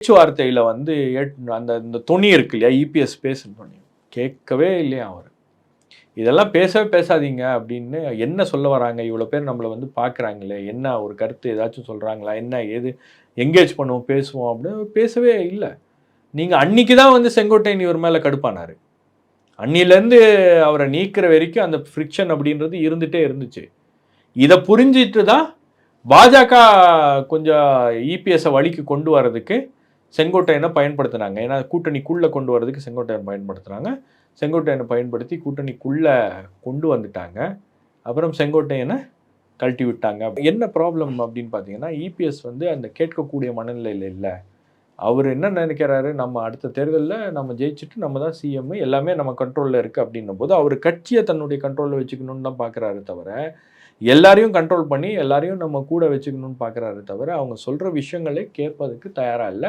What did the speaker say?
பேச்சுவார்த்தையில் வந்து அந்த இந்த துணி இருக்கு இல்லையா இபிஎஸ் பேசுன துணி. கேட்கவே இல்லையா அவர். இதெல்லாம் பேசவே பேசாதீங்க அப்படின்னு என்ன சொல்ல வராங்க? இவ்வளோ பேர் நம்மளை வந்து பார்க்குறாங்களே என்ன ஒரு கருத்து ஏதாச்சும் சொல்கிறாங்களா என்ன ஏது எங்கேஜ் பண்ணுவோம் பேசுவோம் அப்படின்னு பேசவே இல்லை. நீங்கள் அன்னைக்கு தான் வந்து செங்கோட்டையன் இவர் மேலே கடுப்பானார். அன்னிலேருந்து அவரை நீக்கிற வரைக்கும் அந்த ஃப்ரிக்ஷன் அப்படின்றது இருந்துகிட்டே இருந்துச்சு. இதை புரிஞ்சிட்டு தான் பாஜக கொஞ்சம் இபிஎஸை வழிக்கு கொண்டு வர்றதுக்கு செங்கோட்டையனை பயன்படுத்தினாங்க. ஏன்னா கூட்டணிக்குள்ளே கொண்டு வரதுக்கு செங்கோட்டையன் பயன்படுத்துனாங்க. செங்கோட்டையனை பயன்படுத்தி கூட்டணிக்குள்ளே கொண்டு வந்துட்டாங்க. அப்புறம் செங்கோட்டையனை கழட்டி விட்டாங்க. என்ன ப்ராப்ளம் அப்படின்னு பார்த்தீங்கன்னா இபிஎஸ் வந்து அந்த கேட்கக்கூடிய மனநிலையில் இல்லை. அவர் என்ன நினைக்கிறாரு? நம்ம அடுத்த தேர்தலில் நம்ம ஜெயிச்சுட்டு நம்ம தான் சிஎம் எல்லாமே நம்ம கண்ட்ரோலில் இருக்குது அப்படின்னும் போது அவர் கட்சியை தன்னுடைய கண்ட்ரோலில் வச்சுக்கணும்னு தான் பார்க்குறாரு தவிர எல்லாரையும் கண்ட்ரோல் பண்ணி எல்லாரையும் நம்ம கூட வச்சுக்கணும்னு பார்க்குறாரு தவிர அவங்க சொல்கிற விஷயங்களே கேட்பதுக்கு தயாராக இல்லை.